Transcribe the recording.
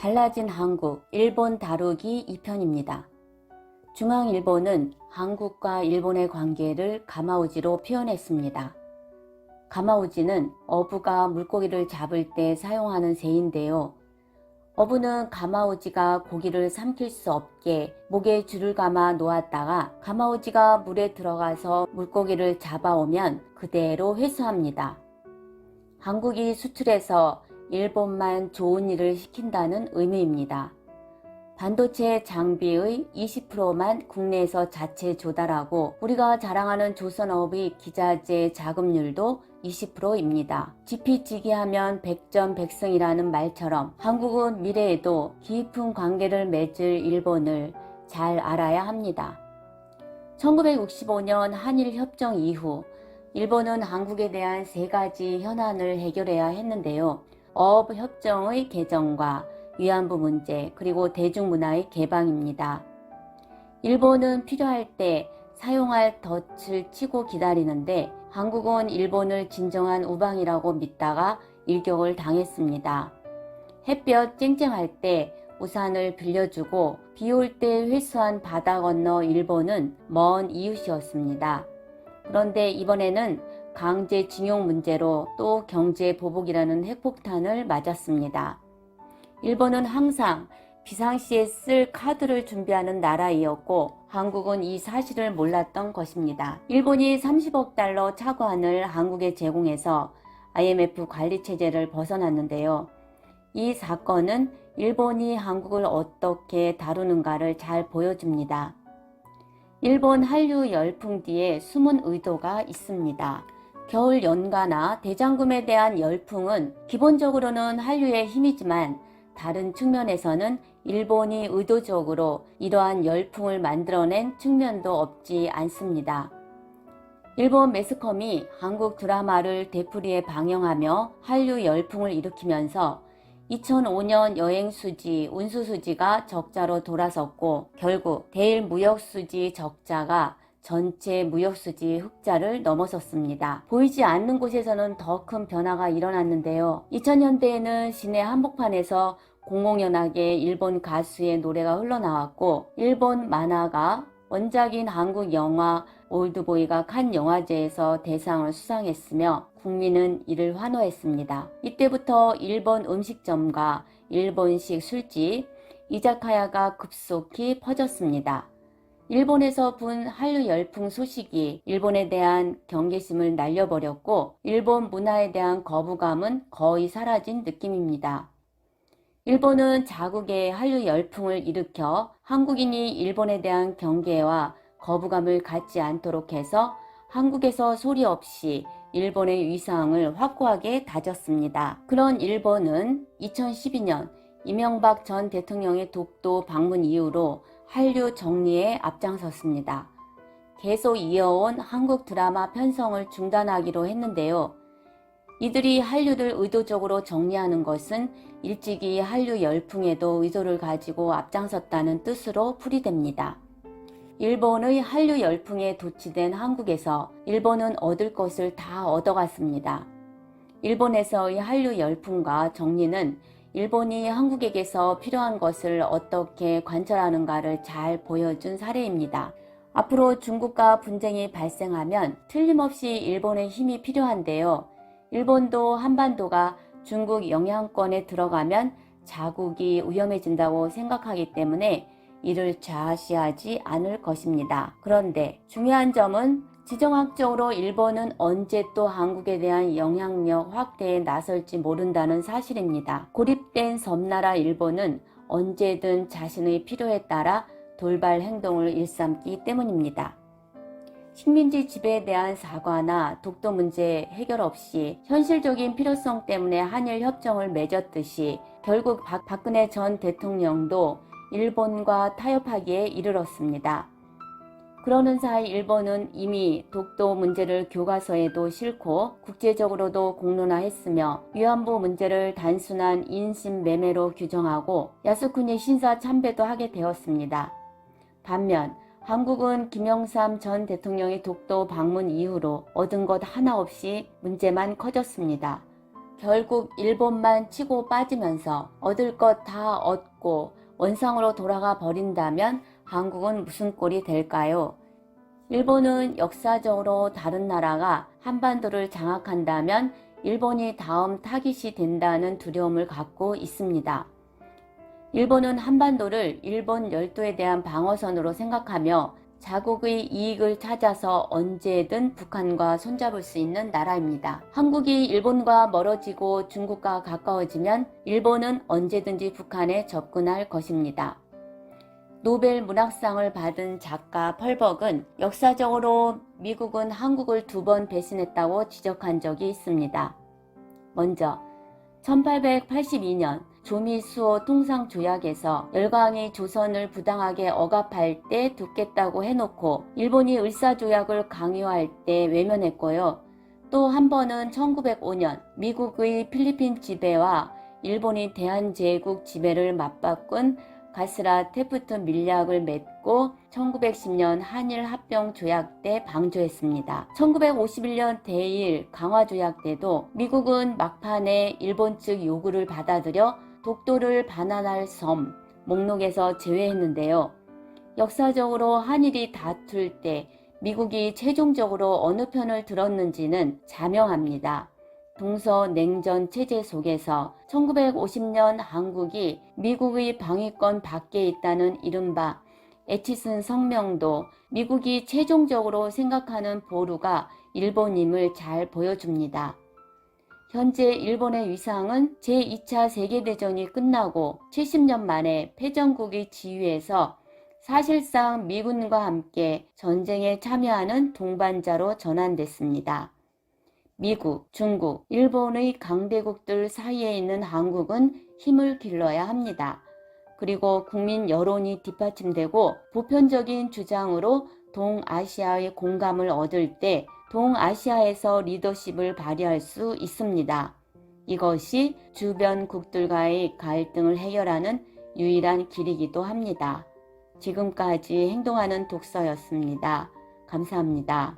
달라진 한국, 일본 다루기 2편입니다. 중앙일보는 한국과 일본의 관계를 가마우지로 표현했습니다. 가마우지는 어부가 물고기를 잡을 때 사용하는 새인데요. 어부는 가마우지가 고기를 삼킬 수 없게 목에 줄을 감아 놓았다가 가마우지가 물에 들어가서 물고기를 잡아오면 그대로 회수합니다. 한국이 수출해서 일본만 좋은 일을 시킨다는 의미입니다. 반도체 장비의 20%만 국내에서 자체 조달하고 우리가 자랑하는 조선업의 기자재 자금률도 20%입니다. 지피지기 하면 백전백승이라는 말처럼 한국은 미래에도 깊은 관계를 맺을 일본을 잘 알아야 합니다. 1965년 한일 협정 이후 일본은 한국에 대한 세 가지 현안을 해결해야 했는데요. 어업 협정의 개정과 위안부 문제 그리고 대중문화의 개방입니다. 일본은 필요할 때 사용할 덫을 치고 기다리는데 한국은 일본을 진정한 우방이라고 믿다가 일격을 당했습니다. 햇볕 쨍쨍할 때 우산을 빌려주고 비 올 때 회수한 바다 건너 일본은 먼 이웃이었습니다. 그런데 이번에는 강제징용 문제로 또 경제 보복이라는 핵폭탄을 맞았습니다. 일본은 항상 비상시에 쓸 카드를 준비하는 나라이었고 한국은 이 사실을 몰랐던 것입니다. 일본이 30억 달러 차관을 한국에 제공해서 IMF 관리 체제를 벗어났는데요. 이 사건은 일본이 한국을 어떻게 다루는가를 잘 보여줍니다. 일본 한류 열풍 뒤에 숨은 의도가 있습니다. 겨울 연가나 대장금에 대한 열풍은 기본적으로는 한류의 힘이지만 다른 측면에서는 일본이 의도적으로 이러한 열풍을 만들어낸 측면도 없지 않습니다. 일본 매스컴이 한국 드라마를 되풀이에 방영하며 한류 열풍을 일으키면서 2005년 여행수지, 운수수지가 적자로 돌아섰고 결국 대일 무역수지 적자가 전체 무역수지 흑자를 넘어섰습니다. 보이지 않는 곳에서는 더 큰 변화가 일어났는데요. 2000년대에는 시내 한복판에서 공공연하게 일본 가수의 노래가 흘러나왔고 일본 만화가 원작인 한국 영화 올드보이가 칸 영화제에서 대상을 수상했으며 국민은 이를 환호했습니다. 이때부터 일본 음식점과 일본식 술집, 이자카야가 급속히 퍼졌습니다. 일본에서 분 한류 열풍 소식이 일본에 대한 경계심을 날려버렸고 일본 문화에 대한 거부감은 거의 사라진 느낌입니다. 일본은 자국의 한류 열풍을 일으켜 한국인이 일본에 대한 경계와 거부감을 갖지 않도록 해서 한국에서 소리 없이 일본의 위상을 확고하게 다졌습니다. 그런 일본은 2012년 이명박 전 대통령의 독도 방문 이후로 한류 정리에 앞장섰습니다. 계속 이어온 한국 드라마 편성을 중단하기로 했는데요. 이들이 한류를 의도적으로 정리하는 것은 일찍이 한류 열풍에도 의도를 가지고 앞장섰다는 뜻으로 풀이됩니다. 일본의 한류 열풍에 도취된 한국에서 일본은 얻을 것을 다 얻어갔습니다. 일본에서의 한류 열풍과 정리는 일본이 한국에게서 필요한 것을 어떻게 관철하는가를 잘 보여준 사례입니다. 앞으로 중국과 분쟁이 발생하면 틀림없이 일본의 힘이 필요한데요. 일본도 한반도가 중국 영향권에 들어가면 자국이 위험해진다고 생각하기 때문에 이를 좌시하지 않을 것입니다. 그런데 중요한 점은 지정학적으로 일본은 언제 또 한국에 대한 영향력 확대에 나설지 모른다는 사실입니다. 고립된 섬나라 일본은 언제든 자신의 필요에 따라 돌발 행동을 일삼기 때문입니다. 식민지 지배에 대한 사과나 독도 문제 해결 없이 현실적인 필요성 때문에 한일 협정을 맺었듯이 결국 박, 박근혜 전 대통령도 일본과 타협하기에 이르렀습니다. 그러는 사이 일본은 이미 독도 문제를 교과서에도 싣고 국제적으로도 공론화했으며 위안부 문제를 단순한 인신매매로 규정하고 야스쿠니 신사 참배도 하게 되었습니다. 반면 한국은 김영삼 전 대통령의 독도 방문 이후로 얻은 것 하나 없이 문제만 커졌습니다. 결국 일본만 치고 빠지면서 얻을 것 다 얻고 원상으로 돌아가 버린다면 한국은 무슨 꼴이 될까요? 일본은 역사적으로 다른 나라가 한반도를 장악한다면 일본이 다음 타깃이 된다는 두려움을 갖고 있습니다. 일본은 한반도를 일본 열도에 대한 방어선으로 생각하며 자국의 이익을 찾아서 언제든 북한과 손잡을 수 있는 나라입니다. 한국이 일본과 멀어지고 중국과 가까워지면 일본은 언제든지 북한에 접근할 것입니다. 노벨 문학상을 받은 작가 펄벅은 역사적으로 미국은 한국을 두 번 배신했다고 지적한 적이 있습니다. 먼저 1882년 조미수호 통상조약에서 열강이 조선을 부당하게 억압할 때 돕겠다고 해놓고 일본이 을사조약을 강요할 때 외면했고요. 또 한 번은 1905년 미국의 필리핀 지배와 일본이 대한제국 지배를 맞바꾼 가스라 테프트 밀약을 맺고 1910년 한일 합병 조약 때 방조했습니다. 1951년 대일 강화 조약 때도 미국은 막판에 일본 측 요구를 받아들여 독도를 반환할 섬 목록에서 제외했는데요. 역사적으로 한일이 다툴 때 미국이 최종적으로 어느 편을 들었는지는 자명합니다. 동서 냉전 체제 속에서 1950년 한국이 미국의 방위권 밖에 있다는 이른바 에치슨 성명도 미국이 최종적으로 생각하는 보루가 일본임을 잘 보여줍니다. 현재 일본의 위상은 제2차 세계대전이 끝나고 70년 만에 패전국의 지위에서 사실상 미군과 함께 전쟁에 참여하는 동반자로 전환됐습니다. 미국, 중국, 일본의 강대국들 사이에 있는 한국은 힘을 길러야 합니다. 그리고 국민 여론이 뒷받침되고 보편적인 주장으로 동아시아의 공감을 얻을 때 동아시아에서 리더십을 발휘할 수 있습니다. 이것이 주변국들과의 갈등을 해결하는 유일한 길이기도 합니다. 지금까지 행동하는 독서였습니다. 감사합니다.